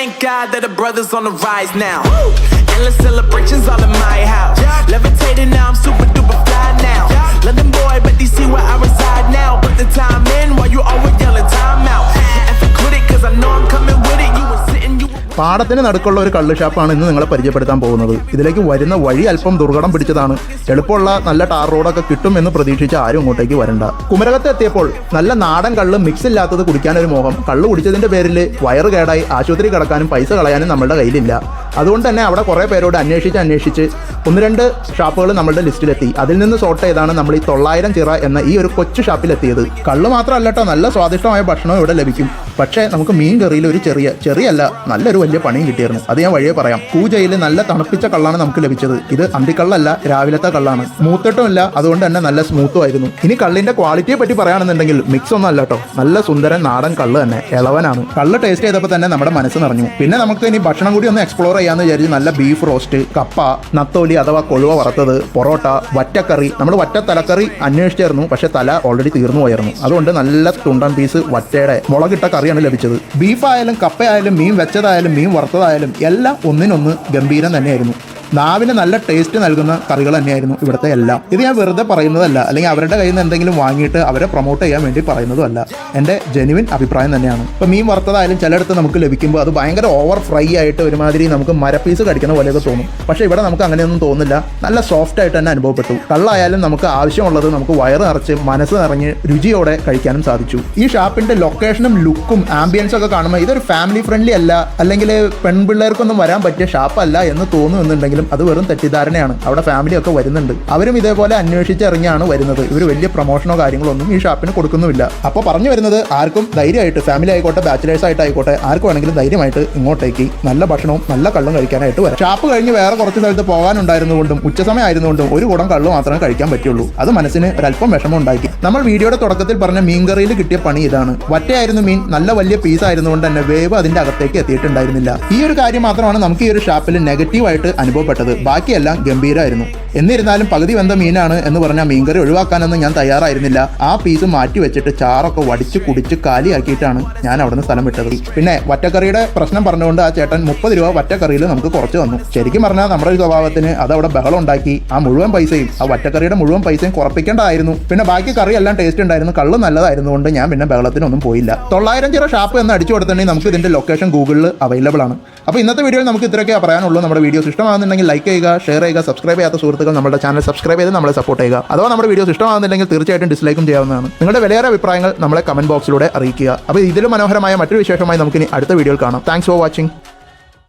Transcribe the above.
Thank God that the brothers on the rise now. Endless celebrations all in my house. Levitating പാടത്തിന് നടുക്കുള്ള ഒരു കള്ള് ഷാപ്പാണ് ഇന്ന് നിങ്ങളെ പരിചയപ്പെടുത്താൻ പോകുന്നത്. ഇതിലേക്ക് വരുന്ന വഴി അല്പം ദുർഘടം പിടിച്ചതാണ്. എളുപ്പമുള്ള നല്ല ടാർ റോഡൊക്കെ കിട്ടും എന്ന് പ്രതീക്ഷിച്ച് ആരും ഇങ്ങോട്ടേക്ക് വരണ്ട. കുമരകത്ത് എത്തിയപ്പോൾ നല്ല നാടൻ കള്ള് മിക്സ് ഇല്ലാത്തത് കുടിക്കാനൊരു മോഹം. കള്ള് കുടിച്ചതിന്റെ പേരിൽ വയറ് കേടായി ആശുപത്രി കടക്കാനും പൈസ കളയാനും നമ്മളുടെ കയ്യിലില്ല. അതുകൊണ്ട് തന്നെ അവിടെ കുറേ പേരോട് അന്വേഷിച്ച് അന്വേഷിച്ച് ഒന്ന് രണ്ട് ഷാപ്പുകൾ നമ്മളുടെ ലിസ്റ്റിലെത്തി. അതിൽ നിന്ന് സോർട്ട് ചെയ്താണ് നമ്മൾ ഈ തൊള്ളായിരം ചിറ എന്ന ഈ ഒരു കൊച്ചു ഷാപ്പിലെത്തിയത്. കള്ള് മാത്രമല്ല കേട്ടോ നല്ല സ്വാദിഷ്ടമായ ഭക്ഷണം ഇവിടെ ലഭിക്കും. പക്ഷേ നമുക്ക് മീൻ കറിയിൽ ഒരു ചെറിയ ചെറിയല്ല നല്ലൊരു വലിയ പണിയും കിട്ടിയിരുന്നു. അത് ഞാൻ വഴിയെ പറയാം. പൂജയിൽ നല്ല തണുപ്പിച്ച കള്ളാണ് നമുക്ക് ലഭിച്ചത്. ഇത് അന്തിക്കള്ളല്ല രാവിലത്തെ കള്ളാണ്. മൂത്തിട്ടുമില്ല അതുകൊണ്ട് തന്നെ നല്ല സ്മൂത്തും ആയിരുന്നു. ഇനി കള്ളിന്റെ ക്വാളിറ്റിയെ പറ്റി പറയുകയാണെന്നുണ്ടെങ്കിൽ മിക്സ് ഒന്നും അല്ല കേട്ടോ നല്ല സുന്ദരൻ നാടൻ കള്ള് തന്നെ ഇളവനാണ്. കള്ള് ടേസ്റ്റ് ചെയ്തപ്പോൾ തന്നെ നമ്മുടെ മനസ്സ് നിറഞ്ഞു. പിന്നെ നമുക്ക് ഇനി ഭക്ഷണം കൂടി ഒന്ന് എക്സ്പ്ലോർ ചെയ്യാന്ന് വിചാരിച്ച് നല്ല ബീഫ് റോസ്റ്റ് കപ്പ നത്തോലി അഥവാ കൊഴുവ വറുത്തത് പൊറോട്ട വറ്റക്കറി. നമ്മൾ വറ്റ തലക്കറി അന്വേഷിച്ചായിരുന്നു പക്ഷെ തല ഓൾറെഡി തീർന്നു പോയിരുന്നു അതുകൊണ്ട് നല്ല തുണ്ടൻ പീസ് വറ്റയുടെ മുളകിട്ട കറിയാണ് ലഭിച്ചത്. ബീഫായാലും കപ്പയായാലും മീൻ വെച്ചതായാലും മീൻ വറുത്തതായാലും എല്ലാം ഒന്നിനൊന്ന് ഗംഭീരം തന്നെയായിരുന്നു. നാവിന് നല്ല ടേസ്റ്റ് നൽകുന്ന കറികൾ തന്നെയായിരുന്നു ഇവിടുത്തെ എല്ലാം. ഇത് ഞാൻ വെറുതെ പറയുന്നതല്ല. അല്ലെങ്കിൽ അവരുടെ കയ്യിൽ നിന്ന് എന്തെങ്കിലും വാങ്ങിയിട്ട് അവരെ പ്രൊമോട്ട് ചെയ്യാൻ വേണ്ടി പറയുന്നതുമല്ല. എന്റെ ജെനുവിൻ അഭിപ്രായം തന്നെയാണ്. ഇപ്പോൾ മീൻ വറുത്തതായാലും ചിലയിടത്ത് നമുക്ക് ലഭിക്കുമ്പോൾ അത് ഭയങ്കര ഓവർ ഫ്രൈ ആയിട്ട് ഒരുമാതിരി നമുക്ക് മരപ്പീസ് കടിക്കുന്ന പോലെയൊക്കെ തോന്നും. പക്ഷേ ഇവിടെ നമുക്ക് അങ്ങനെയൊന്നും തോന്നില്ല നല്ല സോഫ്റ്റ് ആയിട്ട് തന്നെ അനുഭവപ്പെട്ടു. കള്ളായാലും നമുക്ക് ആവശ്യമുള്ളത് നമുക്ക് വയറ് നിറച്ച് മനസ്സ് നിറഞ്ഞ് രുചിയോടെ കഴിക്കാനും സാധിച്ചു. ഈ ഷാപ്പിന്റെ ലൊക്കേഷനും ലുക്കും ആംബിയൻസും ഒക്കെ കാണുമ്പോൾ ഇതൊരു ഫാമിലി ഫ്രണ്ട്ലി അല്ല. അല്ലെങ്കിൽ പെൺപിള്ളേർക്കൊന്നും വരാൻ പറ്റിയ ഷാപ്പല്ല എന്ന് തോന്നുന്നുണ്ടെങ്കിലും അത് വെറും തെറ്റിദ്ധാരണയാണ്. അവിടെ ഫാമിലി ഒക്കെ വരുന്നുണ്ട്. അവരും ഇതേപോലെ അന്വേഷിച്ചിറങ്ങിയാണ് വരുന്നത്. ഇവർ വലിയ പ്രൊമോഷനോ കാര്യങ്ങളോ ഒന്നും ഈ ഷാപ്പിന് കൊടുക്കുന്നുമില്ല. അപ്പോൾ പറഞ്ഞു വരുന്നത് ആർക്കും ധൈര്യമായിട്ട് ഫാമിലി ആയിക്കോട്ടെ ബാച്ചിലേഴ്സ് ആയിട്ട് ആയിക്കോട്ടെ ആർക്കും വേണമെങ്കിലും ധൈര്യമായിട്ട് ഇങ്ങോട്ടേക്ക് നല്ല ഭക്ഷണവും നല്ല കള്ളും കഴിക്കാനായിട്ട് വരാം. ഷാപ്പ് കഴിഞ്ഞ് വേറെ കുറച്ച് സ്ഥലത്ത് പോകാനുണ്ടായിരുന്നുകൊണ്ടും ഉച്ചസമയം ആയിരുന്നുകൊണ്ടും ഒരു കുടം കള്ളു മാത്രമേ കഴിക്കാൻ പറ്റുള്ളൂ. അത് മനസ്സിന് ഒരല്പം വിഷമം ഉണ്ടാക്കി നമ്മൾ വീഡിയോയുടെ തുടക്കത്തിൽ പറഞ്ഞ മീൻകറിയിൽ കിട്ടിയ പണി ഇതാണ്. വറ്റയായിരുന്നു മീൻ നല്ല വലിയ പീസ് ആയിരുന്നുകൊണ്ട് തന്നെ വേവ് അതിന്റെ അകത്തേക്ക് എത്തിയിട്ടുണ്ടായിരുന്നില്ല. ഈ ഒരു കാര്യം മാത്രമാണ് നമുക്ക് ഈ ഒരു ഷാപ്പിൽ നെഗറ്റീവായിട്ട് അനുഭവപ്പെട്ടത് ബാക്കിയെല്ലാം ഗംഭീരമായിരുന്നു എന്നിരുന്നാലും പകുതി വെന്ത മീനാണ് എന്ന് പറഞ്ഞാൽ മീൻകറി ഒഴിവാക്കാനൊന്നും ഞാൻ തയ്യാറായിരുന്നില്ല. ആ പീസ് മാറ്റി വെച്ചിട്ട് ചാറൊക്കെ വടിച്ച് കുടിച്ച് കാലിയാക്കിയിട്ടാണ് ഞാൻ അവിടുന്ന് സ്ഥലം വിട്ടത്. പിന്നെ വറ്റക്കറിയുടെ പ്രശ്നം പറഞ്ഞുകൊണ്ട് ആ ചേട്ടൻ മുപ്പത് രൂപ വറ്റക്കറിയിൽ നമുക്ക് കുറച്ച് തന്നു. ശരിക്കും പറഞ്ഞാൽ നമ്മുടെ ഒരു സ്വഭാവത്തിന് അത് അവിടെ ബഹളം ഉണ്ടാക്കി. ആ മുഴുവൻ പൈസയും ആ വറ്റക്കറിയുടെ മുഴുവൻ പൈസയും കുറപ്പിക്കേണ്ടതായിരുന്നു. പിന്നെ ബാക്കി കറി എല്ലാം ടേസ്റ്റ് ഉണ്ടായിരുന്നു. കള്ള് നല്ലതായിരുന്നു കൊണ്ട് ഞാൻ പിന്നെ ബഹളത്തിനൊന്നും പോയില്ല. തൊള്ളായിരം ചിറ ഷാപ്പ് എന്ന് അടിച്ചു കൊടുത്തിട്ടുണ്ടെങ്കിൽ നമുക്ക് ഇതിന്റെ ലൊക്കേഷൻ ഗൂഗിളിൽ അവൈലബിൾ ആണ്. അപ്പോൾ ഇന്നത്തെ വീഡിയോയിൽ നമുക്ക് ഇത്രയൊക്കെ പറയാനുള്ളൂ. നമ്മുടെ വീഡിയോ ഇഷ്ടമാകുന്നുണ്ടെങ്കിൽ ലൈക്ക് ചെയ്യുക ഷെയർ ചെയ്യുക സബ്സ്ക്രൈബ് ചെയ്യാത്ത സുഹൃത്തുക്കൾ നമ്മുടെ ചാനൽ സബ്സ്ക്രൈബ് ചെയ്ത് നമ്മളെ സപ്പോർട്ട് ചെയ്യുക. അഥവാ നമ്മുടെ വീഡിയോസ് ഇഷ്ടമാകുന്നില്ലെങ്കിൽ തീർച്ചയായിട്ടും ഡിസ്ലൈക്കും ചെയ്യാവുന്നതാണ്. നിങ്ങളുടെ വിലയേറെ അഭിപ്രായങ്ങൾ നമ്മളെ കമന്റ് ബോക്സിലൂടെ അറിയിക്കുക. അപ്പോൾ ഇതിലും മനോഹരമായ മറ്റൊരു വിശേഷമായി നമുക്കിനി അടുത്ത വീഡിയോയിൽ കാണാം. Thanks for watching